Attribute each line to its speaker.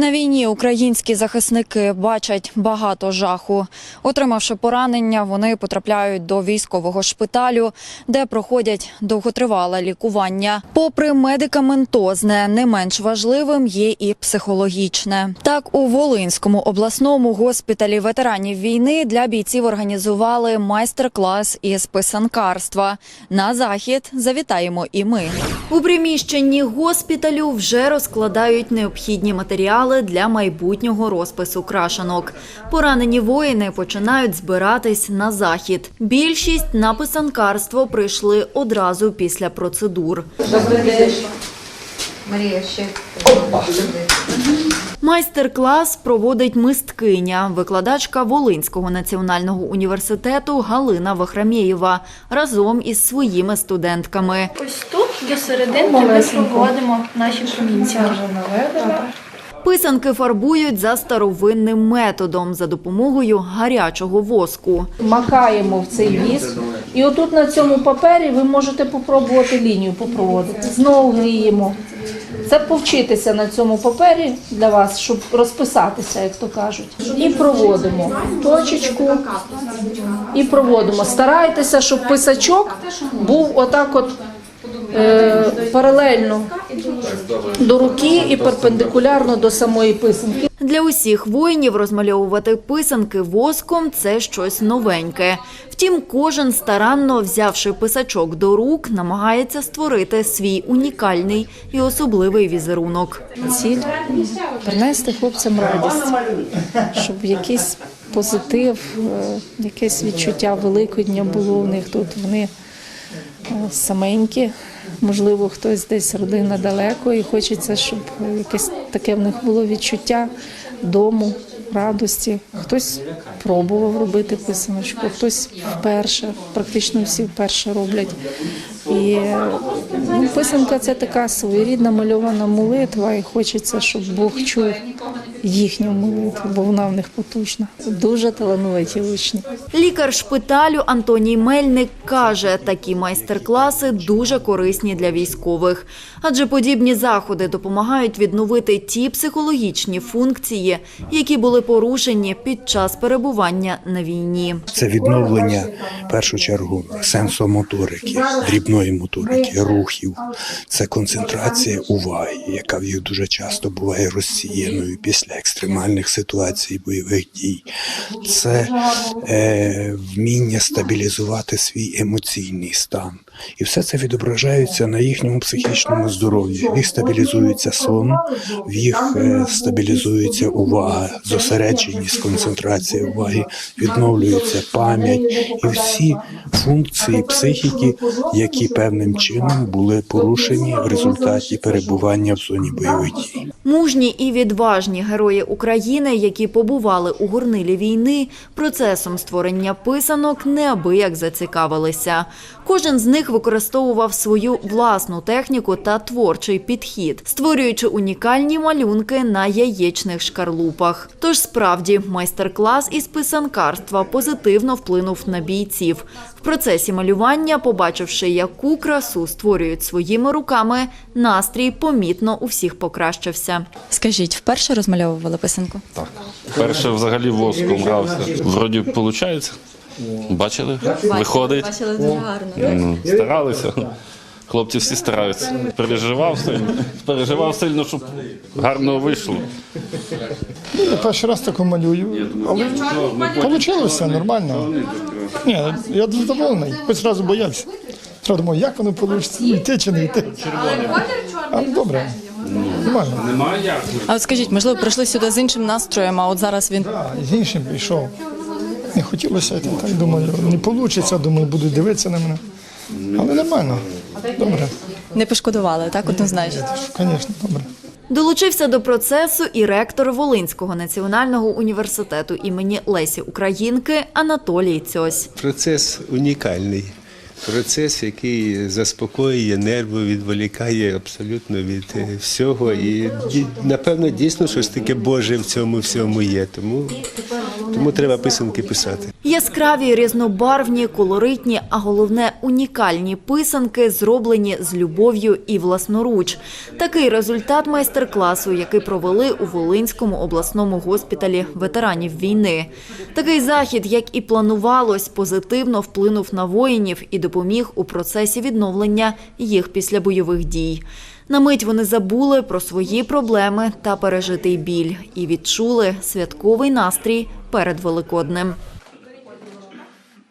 Speaker 1: На війні українські захисники бачать багато жаху. Отримавши поранення, вони потрапляють до військового шпиталю, де проходять довготривале лікування. Попри медикаментозне, не менш важливим є і психологічне. Так, у Волинському обласному госпіталі ветеранів війни для бійців організували майстер-клас із писанкарства. На захід завітаємо і ми. У приміщенні госпіталю вже розкладають необхідні матеріали для майбутнього розпису крашанок. Поранені воїни починають збиратись на захід. Більшість на писанкарство прийшли одразу після процедур. Майстер-клас проводить мисткиня, викладачка Волинського національного університету Галина Вахрамєєва разом із своїми студентками.
Speaker 2: Ось тут до серединки ми проводимо наші промінці.
Speaker 1: Писанки фарбують за старовинним методом за допомогою гарячого воску.
Speaker 3: макаємо в цей віск. І отут на цьому папері ви можете попробувати лінію попроводити. Знову гріємо. Це повчитися на цьому папері для вас, щоб розписатися, як то кажуть. І проводимо точечку і проводимо. Старайтеся, щоб писачок був отак от е, паралельно до руки і перпендикулярно до самої писанки.
Speaker 1: Для усіх воїнів розмальовувати писанки воском це щось новеньке. Втім, кожен старанно взявши писачок до рук, намагається створити свій унікальний і особливий візерунок.
Speaker 3: Ціль принести хлопцям радість, щоб якийсь позитив, е, якесь відчуття Великодня було у них тут. Вони саменькі, можливо, хтось десь родина далеко, і хочеться, щоб якесь таке в них було відчуття дому, радості. Хтось пробував робити писаночку, хтось вперше, практично всі вперше роблять. І ну, писанка це така своєрідна мальована молитва, і хочеться, щоб Бог чув їхню молитву, бо вона в них потужна. Дуже талановиті учні.
Speaker 1: Лікар шпиталю Антоній Мельник каже, такі майстер-класи дуже корисні для військових, адже подібні заходи допомагають відновити ті психологічні функції, які були порушені під час перебування на війні.
Speaker 4: Це відновлення в першу чергу сенсомоторики, дрібної моторики, рухів. Це концентрація уваги, яка в їх дуже часто буває розсіяною після екстремальних ситуацій, бойових дій. Це е, вміння стабілізувати свій емоційний стан. І все це відображається на їхньому психічному здоров'ї. В їх стабілізується сон, в їх е, стабілізується увага, зосередженість, концентрація уваги, відновлюється пам'ять і всі функції психіки, які певним чином були порушені в результаті перебування в зоні бойових дій.
Speaker 1: Мужні і відважні герої України, які побували у горнилі війни, процесом створення писанок неабияк зацікавилися. Кожен з них використовував свою власну техніку та творчий підхід, створюючи унікальні малюнки на яєчних шкарлупах. Тож справді майстер-клас із писанкарства позитивно вплинув на бійців. В процесі малювання, побачивши, яку красу створюють своїми руками, настрій помітно у всіх покращився.
Speaker 5: Скажіть, вперше розмальовували писанку?
Speaker 6: Так. Перше взагалі воском грався. Вроді виходить. Бачили? Виходить.
Speaker 5: Бачили дуже гарно.
Speaker 6: Ну, старалися. Хлопці всі стараються. Переживав сильно, переживав сильно, щоб гарно вийшло.
Speaker 7: Я перший раз таку малюю, але вийшло нормально. Ні, я задоволений, хоч разу боявся. Треба думав, як воно вийде, йти чи не йти. А добре, нормально.
Speaker 5: А от скажіть, можливо, прийшли сюди з іншим настроєм, а от зараз він
Speaker 7: А, з іншим прийшов. Не хотілося, я так думаю, не вийде, думаю, будуть дивитися на мене. Але нормально, добре,
Speaker 5: не пошкодували, так однозначно.
Speaker 7: звісно, добре.
Speaker 1: Долучився до процесу і ректор Волинського національного університету імені Лесі Українки Анатолій Цьось.
Speaker 8: Процес унікальний. Процес, який заспокоює нерви, відволікає абсолютно від е, всього. І напевно дійсно щось таке Боже в цьому всьому є. Тому Тому треба писанки писати.
Speaker 1: Яскраві, різнобарвні, колоритні, а головне унікальні писанки, зроблені з любов'ю і власноруч. Такий результат майстер-класу, який провели у Волинському обласному госпіталі ветеранів війни. Такий захід, як і планувалось, позитивно вплинув на воїнів і допоміг у процесі відновлення їх після бойових дій. На мить вони забули про свої проблеми та пережитий біль і відчули святковий настрій перед Великоднем.